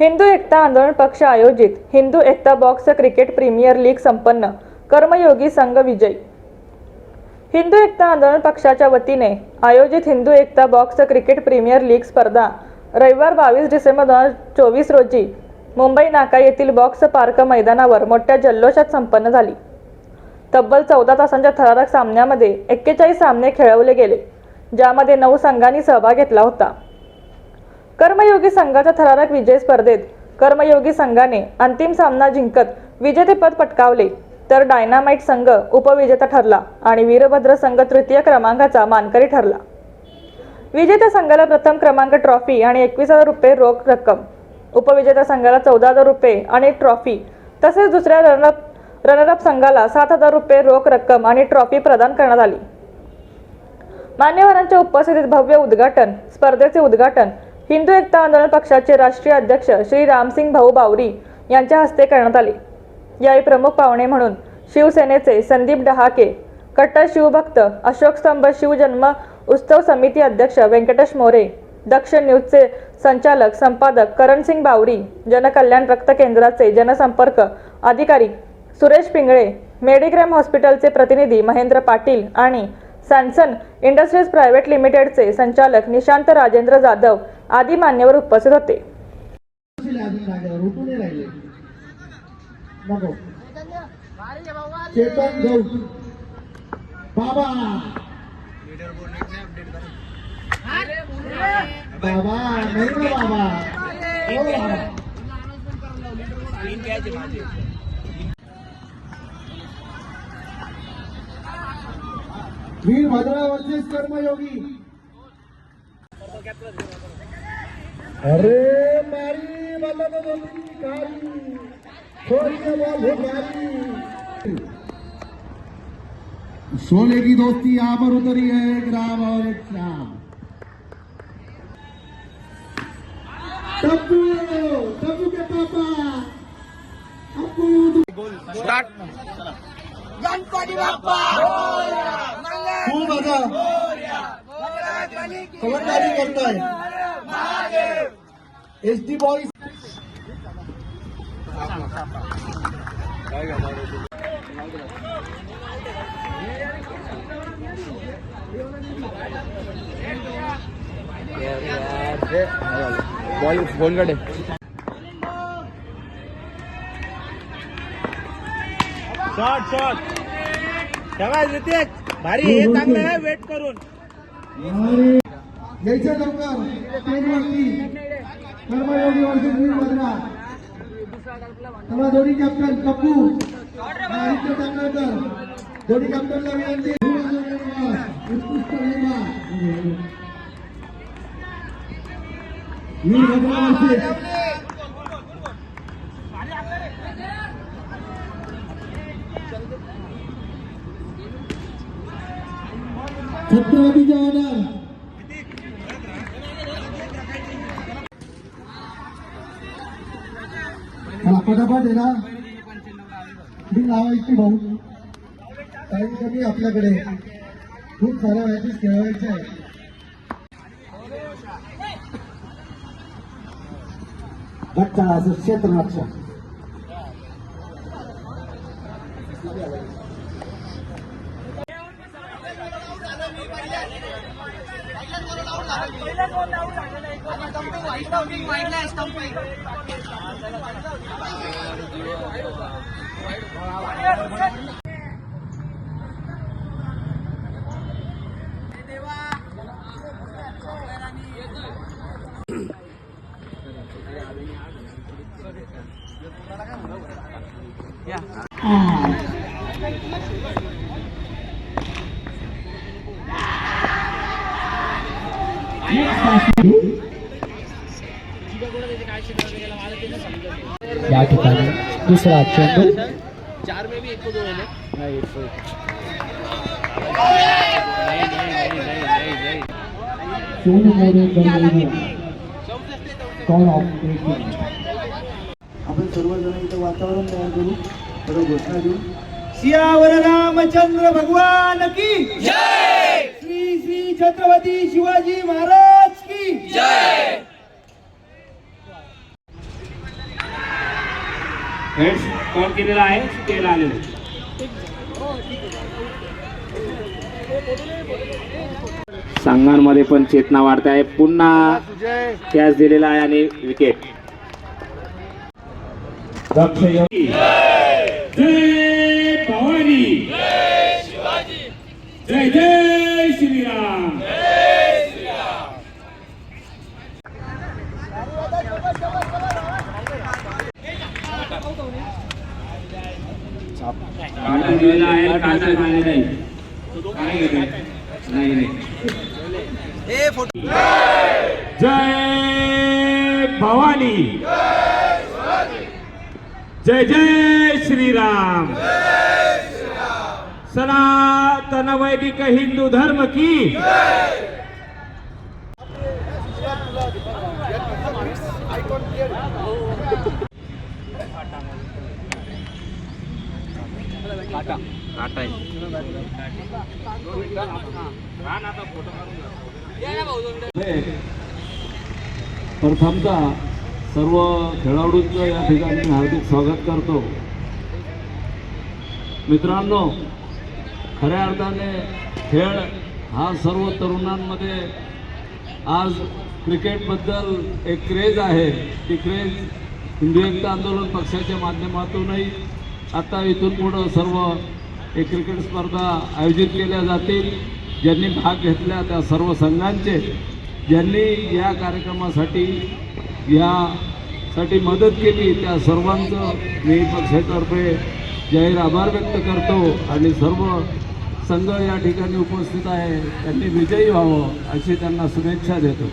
हिंदू एकता आंदोलन पक्ष आयोजित Hindu Ekta box cricket premier league संपन्न कर्मयोगी संघ विजय. हिंदू एकता आंदोलन पक्षाच्या वतीने आयोजित Hindu Ekta box cricket premier league स्पर्धा रविवार बावीस डिसेंबर दोन हजार चोवीस रोजी मुंबई नाका येथील बॉक्स पार्क मैदानावर मोठ्या जल्लोषात संपन्न झाली. तब्बल चौदा तासांच्या थरारक सामन्यामध्ये एक्केचाळीस सामने खेळवले गेले ज्यामध्ये नऊ संघांनी सहभाग घेतला होता. कर्मयोगी संघाच्या थरारक विजय स्पर्धेत कर्मयोगी संघाने अंतिम सामना जिंकत विजेतेपद पटकावले तर डायनामाइट संघ उपविजेता ठरला आणि वीरभद्र संघ तृतीय क्रमांकाचा मानकरी ठरला. विजेत्या संघाला प्रथम क्रमांक ट्रॉफी आणि एकवीस हजार रुपये रोख रक्कम उपविजेत्या संघाला चौदा हजार रुपये आणि ट्रॉफी तसेच दुसऱ्या रनअप रनरअप संघाला सात हजार रुपये रोख रक्कम आणि ट्रॉफी प्रदान करण्यात आली. मान्यवरांच्या उपस्थितीत भव्य उद्घाटन स्पर्धेचे उद्घाटन हिंदू एकता आंदोलन पक्षाचे राष्ट्रीय अध्यक्ष श्री रामसिंग भाऊ बावरी यांच्या हस्ते करण्यात आले. यावेळी प्रमुख पाहुणे म्हणून शिवसेनेचे संदीप डहाके कट्टर शिवभक्त अशोक स्तंभ शिवजन्म उत्सव समिती अध्यक्ष व्यंकटेश मोरे दक्ष न्यूजचे संचालक संपादक करणसिंग बावरी जनकल्याण रक्त केंद्राचे जनसंपर्क अधिकारी सुरेश पिंगळे मेडिग्रॅम हॉस्पिटलचे प्रतिनिधी महेंद्र पाटील आणि सॅमसन इंडस्ट्रीज प्रायव्हेट लिमिटेडचे संचालक निशांत राजेंद्र जाधव आदी मान्यवर उपस्थित होते. बसले वीरभद्रा वर्सेस कर्मयोगी. अरे मारी कारी छोड़ के बॉल हो शोले की दोस्ती यहाँ पर उतरी है एक राम और एक श्याम. टप्पू टप्पू के पापा. अप्पू गणपती बाप्पा! खूप आता खबरदारी करताय S T boys ball phone कडे शॉट शॉट रितेश? भारी हे चांगलं आहे वेट करून. आणि यायचं लवकर. स्टेजवरती कर्मयोगी वर्षी वीरभद्रा चला दोन्ही कॅप्टन कप्पू आदित्य तांदळकर दोन्ही कॅप्टनला विनंती. उत्कृष्ट निर्माण. वीरभद्रा छत्रपती जवाहर पटापट आहे ना? मी लावायची भाऊ. काही कमी आपल्याकडे. खूप साऱ्या मॅचेस खेळवायच्या आहे बच्चा Stomping white, stomping white lah, stomping. Ya. Yeah. या ठिकाणी दुसरा चेंडू चार में भी एक को दो है ना? नाही, एक सोनू मोरे कॉल ऑफ़ आपण सर्वजण इथं वातावरण तयार करू थोडं घोषणा देऊ सियावर रामचंद्र भगवान की जय! छत्रपती शिवाजी महाराज की जय! काउंट केलेला आहे स्केल आलेलं संघांमध्ये पण चेतना वाढत आहे. पुन्हा कॅच दिलेला आहे आणि विकेट जय भवानी. जय जय श्रीराम आहे नाही काय? नाही नाही जय भवानी जय जय श्रीराम सनातन वैदिक हिंदू धर्म की प्रथमतः सर्व खेळाडूंचं या ठिकाणी मी हार्दिक स्वागत करतो. मित्रांनो खऱ्या अर्थाने खेळ हा सर्व तरुणांमध्ये आज क्रिकेटबद्दल एक क्रेज आहे. ती क्रेज हिंदू एकता आंदोलन पक्षाच्या माध्यमातूनही आता इथून पुढं सर्व एक क्रिकेट स्पर्धा आयोजित केल्या जातील. ज्यांनी भाग घेतला त्या सर्व संघांचे. ज्यांनी या कार्यक्रमासाठी यासाठी मदत केली त्या सर्वांचं मी पक्षातर्फे जाहीर आभार व्यक्त करतो. आणि सर्व संघ या ठिकाणी उपस्थित आहे. त्यांनी विजयी व्हावं अशी त्यांना शुभेच्छा देतो.